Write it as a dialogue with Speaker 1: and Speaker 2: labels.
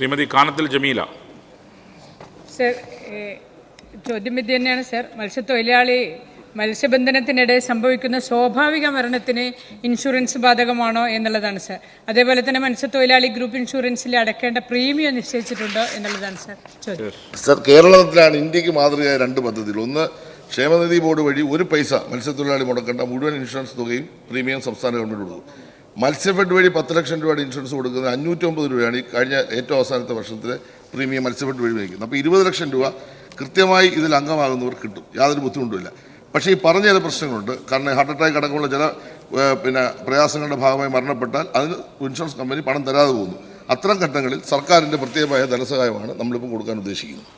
Speaker 1: Shrimati Kanathil Jameela.
Speaker 2: Sir ചോദ്യം ഇത് തന്നെയാണ് സർ. മത്സ്യത്തൊഴിലാളി മത്സ്യബന്ധനത്തിനിടെ സംഭവിക്കുന്ന സ്വാഭാവിക മരണത്തിന് ഇൻഷുറൻസ് ബാധകമാണോ എന്നുള്ളതാണ് സർ. അതേപോലെ തന്നെ മത്സ്യത്തൊഴിലാളി ഗ്രൂപ്പ് ഇൻഷുറൻസിൽ അടക്കേണ്ട പ്രീമിയം നിശ്ചയിച്ചിട്ടുണ്ടോ എന്നുള്ളതാണ് സർ ചോദ്യം.
Speaker 3: സർ കേരളത്തിലാണ് ഇന്ത്യയ്ക്ക് മാതൃകയായ രണ്ട് പദ്ധതികൾ. ഒന്ന് ക്ഷേമനിധി ബോർഡ് വഴി ഒരു പൈസ മത്സ്യത്തൊഴിലാളി മുടക്കേണ്ട മുഴുവൻ ഇൻഷുറൻസ് തുകയും പ്രീമിയം സംസ്ഥാന ഗവൺമെന്റ് കൊടുക്കും. മത്സ്യഫെഡ് വഴി പത്ത് ലക്ഷം രൂപയുടെ ഇൻഷുറൻസ് കൊടുക്കുന്നത് അഞ്ഞൂറ്റമ്പത് രൂപയാണ് ഈ കഴിഞ്ഞ ഏറ്റവും അവസാനത്തെ വർഷത്തിലെ പ്രീമിയം മത്സ്യഫെഡ് വഴി മേടിക്കുന്നത്. അപ്പോൾ ഇരുപത് ലക്ഷം രൂപ കൃത്യമായി ഇതിൽ അംഗമാകുന്നവർ കിട്ടും. യാതൊരു ബുദ്ധിമുട്ടുമില്ല. പക്ഷേ ഈ പറഞ്ഞ ചില പ്രശ്നങ്ങളുണ്ട്. കാരണം ഹാർട്ട് അറ്റാക്ക് അടക്കമുള്ള ചില പിന്നെ പ്രയാസങ്ങളുടെ ഭാഗമായി മരണപ്പെട്ടാൽ അതിന് ഇൻഷുറൻസ് കമ്പനി പണം തരാതെ പോകുന്നു. അത്തരം ഘട്ടങ്ങളിൽ സർക്കാരിന്റെ പ്രത്യേകമായ ധനസഹായമാണ് നമ്മളിപ്പോൾ കൊടുക്കാൻ ഉദ്ദേശിക്കുന്നത്.